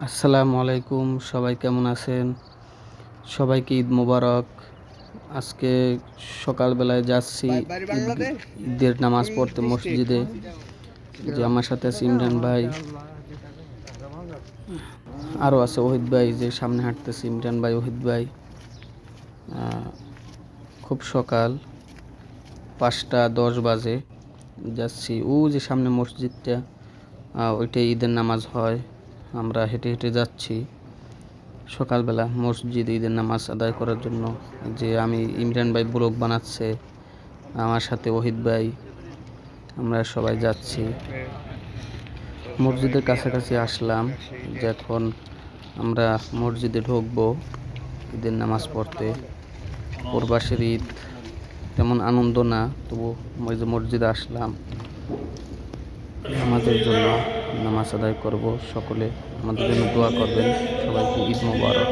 আসসালামু আলাইকুম সবাই কেমন আছেন? সবাইকে ঈদ মোবারক। আজকে সকালবেলায় যাচ্ছি ঈদ- ঈদের নামাজ পড়তে মসজিদে। যে আমার সাথে আছে ইমরান ভাই। আরও আছে ওহিদ ভাই যে সামনে হাঁটতেছে। ইমরান ভাই ওহিদ ভাই। খুব সকাল। পাঁচটা দশ বাজে। যাচ্ছি। ও যে সামনে মসজিদটা আহ, ওইটাই ঈদের নামাজ হয়। আমরা হেঁটে হেঁটে যাচ্ছি সকালবেলা মসজিদ ঈদের নামাজ আদায় করার জন্য। যে আমি ইমরান ভাই ব্লগ বানাচ্ছে, আমার সাথে ওহিদ ভাই, আমরা সবাই যাচ্ছি। মসজিদের কাছাকাছি আসলাম, যে এখন আমরা মসজিদে ঢুকবো ঈদের নামাজ পড়তে। প্রবাসের ঈদ, তেমন আনন্দ না তবু ওই যে মসজিদে আসলাম। নামাজের জন্য নামাজ আদায় করব। সকলে আমাদের জন্য দোয়া করবেন। সবাইকে ঈদ মোবারক।